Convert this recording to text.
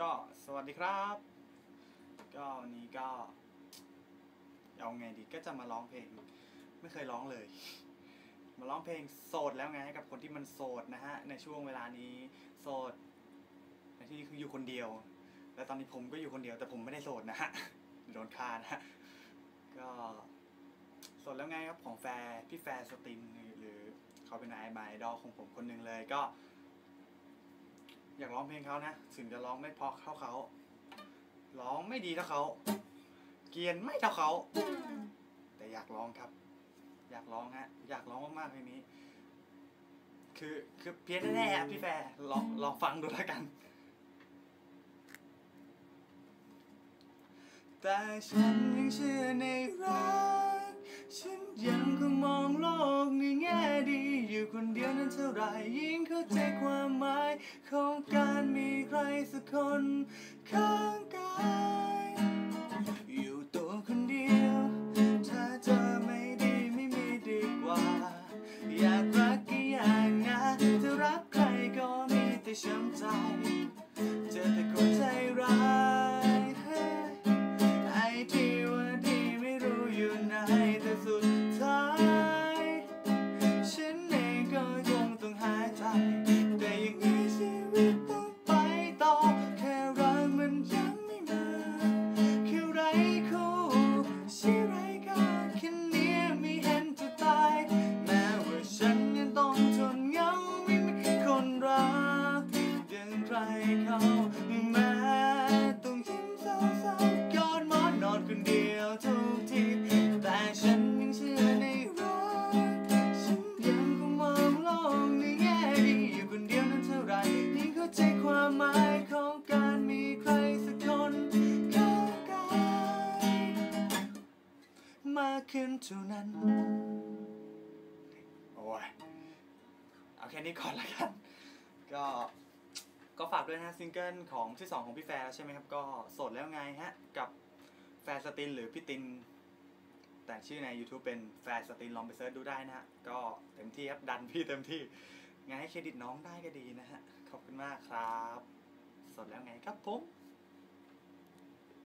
ก็สวัสดีครับ ก็วันนี้ก็เอาไงดีก็จะมาร้องเพลง ไม่เคยร้องเลย มาร้องเพลงโสดแล้วไงให้กับคนที่มันโสดนะฮะ ในช่วงเวลานี้โสดในที่นี้คืออยู่คนเดียว แล้วตอนนี้ผมก็อยู่คนเดียวแต่ผมไม่ได้โสดนะฮะโดนฆ่านะฮะก็โสดแล้วไงครับของแฟร์พี่แฟร์สตินหรือเขาเป็นไอไมดอลของผมคนหนึ่งเลยก็ อยากร้องเพลงเขานะ ถึงจะร้องไม่พราะเท่าเขาร้องไม่ดีเท่าเขาเกียนไม่เท่าเขา แต่อยากร้องครับ อยากร้องฮะ อยากร้องมากๆเพลงนี้ คือคือเพี้ยนแน่ๆพี่แฟร์ลองลองฟังดูแล้วกัน แต่ฉันยังเชื่อในรัก ไรยิ่งเข้าใจความหมาย ของการมีใครสักคนข้างกายอยู่ตัวคนเดียว ถ้าเธอไม่ดีไม่มีดีกว่า อยากรักกี่อย่างนะจะรักใครก็มีแต่ช้ำใจ กขึ้นเท่านั้น โอ้ย เอาแค่นี้ก่อนละกัน ก็ ก็ฝากด้วยนะซิงเกิลของที่สองของพี่แฟร์ใช่ไหมครับ ก็สดแล้วไงฮะ กับแฟร์สตินหรือพี่ติน แต่ชื่อใน YouTube เป็นแฟร์สตินลองไปเซิร์ชดูได้นะฮะ ก็เต็มที่ครับ ดันพี่เต็มที่ไงให้เครดิตน้องได้ก็ดีนะฮะ ขอบคุณมากครับ สดแล้วไงครับผม